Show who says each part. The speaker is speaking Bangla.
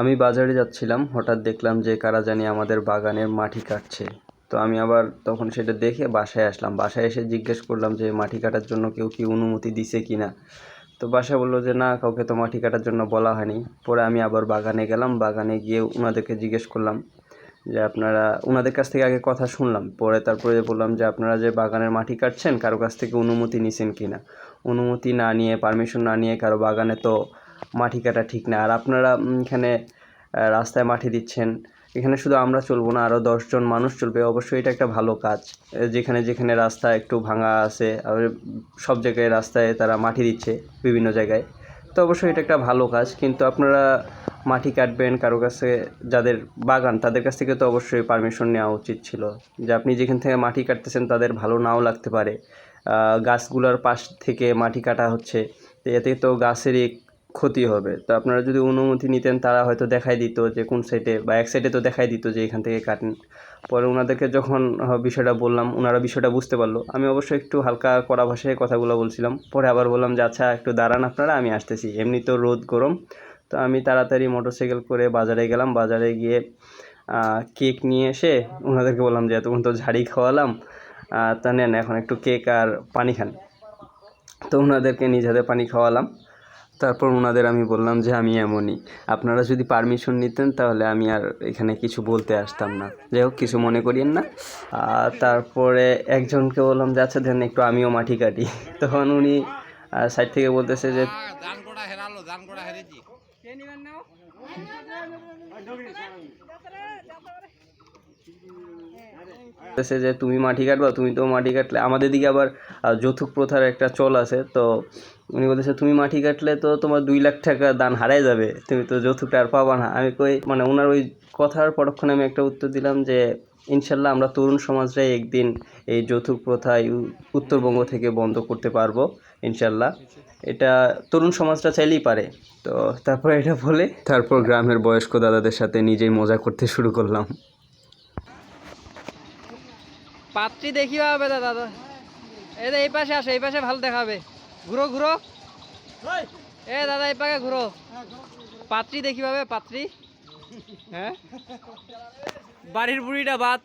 Speaker 1: আমি বাজারে যাচ্ছিলাম, হঠাৎ দেখলাম যে কারা জানি আমাদের বাগানের মাটি কাটছে। তো আমি আবার তখন সেটা দেখে বাসায় আসলাম। বাসায় এসে জিজ্ঞেস করলাম যে, মাটি কাটার জন্য কেউ কি অনুমতি দিছে কি না তো বাসায় বলল যে, না, কাউকে তো মাটি কাটার জন্য বলা হয়নি। পরে আমি আবার বাগানে গেলাম। বাগানে গিয়ে ওনাদেরকে জিজ্ঞেস করলাম যে, আপনারা ওনাদের কাছ থেকে আগে কথা শুনলাম। পরে তারপরে বললাম যে, আপনারা যে বাগানের মাটি কাটছেন, কারও কাছ থেকে অনুমতি নিছেন কি না অনুমতি না নিয়ে, পারমিশন না নিয়ে কারও বাগানে তো মাটি কাটা ঠিক না। আর আপনারা এখানে রাস্তায় মাটি দিচ্ছেন, এখানে শুধু আমরা চলবো না আরও দশজন মানুষ চলবে। অবশ্যই এটা একটা ভালো কাজ। যেখানে যেখানে রাস্তা একটু ভাঙা আছে, আর সব জায়গায় রাস্তায় তারা মাটি দিচ্ছে বিভিন্ন জায়গায়। তো অবশ্যই এটা একটা ভালো কাজ। কিন্তু আপনারা মাটি কাটবেন কারও কাছে, যাদের বাগান, তাদের কাছ থেকে তো অবশ্যই পারমিশন নেওয়া উচিত ছিল। যে আপনি যেখান থেকে মাটি কাটতেছেন, তাদের ভালো নাও লাগতে পারে। গাছগুলোর পাশ থেকে মাটি কাটা হচ্ছে। এতে তো গাছেরই ক্ষতি হবে। তো আপনারা যদি অনুমতি নিতেন, তারা হয়তো দেখাই দিত যে কোন সাইডে বা এক সাইডে তো দেখাই দিত যে এখান থেকে কাটেন। পরে ওনাদেরকে যখন বিষয়টা বললাম ওনারা বিষয়টা বুঝতে পারল। আমি অবশ্যই একটু হালকা কড়া ভাষায় কথাগুলো বলছিলাম। পরে আবার বললাম যে আচ্ছা একটু দাঁড়ান আপনারা, আমি আসতেছি। এমনি তো রোদ গরম। তো আমি তাড়াতাড়ি মোটরসাইকেল করে বাজারে গেলাম। বাজারে গিয়ে কেক নিয়ে এসে ওনাদেরকে বললাম যে, এতক্ষণ তো ঝাড়ি খাওয়ালাম। তা নেন, এখন একটু কেক আর পানি খান। তো ওনাদেরকে নিজ পানি খাওয়ালাম। তারপর ওনাদের আমি বললাম যে আমি এমনই। আপনারা যদি পারমিশন নিতেন তাহলে আমি আর এখানে কিছু বলতে আসতাম না। যাই হোক কিছু মনে করিয়েন না। আর তারপরে একজনকে বললাম যে আচ্ছা দেন একটু আমিও মাটি কাটি। তখন উনি সাইড থেকে বলতেছে যে
Speaker 2: দান
Speaker 1: বলতেছে যে, তুমি মাটি কাটবা, তুমি তো মাটি কাটলে। আমাদের দিকে আবার যৌতুক প্রথার একটা চল আছে। তো উনি বলতেছে, তুমি মাটি কাটলে তো তোমার দুই লাখ টাকা দান হারাই যাবে। তুমি তো যৌতুকটা আর পাবা না। আমি কই মানে ওনার ওই কথার পরক্ষণে আমি একটা উত্তর দিলাম যে, ইনশাল্লাহ আমরা তরুণ সমাজরাই একদিন এই যৌতুক প্রথা উত্তরবঙ্গ থেকে বন্ধ করতে পারব, ইনশাল্লাহ। এটা তরুণ সমাজটা চাইলেই পারে। তো তারপর এটা বলে, তারপর গ্রামের বয়স্ক দাদাদের সাথে নিজেই মজা করতে শুরু করলাম।
Speaker 3: পাত্রী দেখি হবে দাদা। এই এই পাশে আসে, এই পাশে ভালো দেখাবে। ঘুরো ঘুরো। এ দাদা, এই পাকে ঘুরো। পাত্রী দেখি পাবে পাত্রী। হ্যাঁ? বাড়ির বুড়িটা বাদ।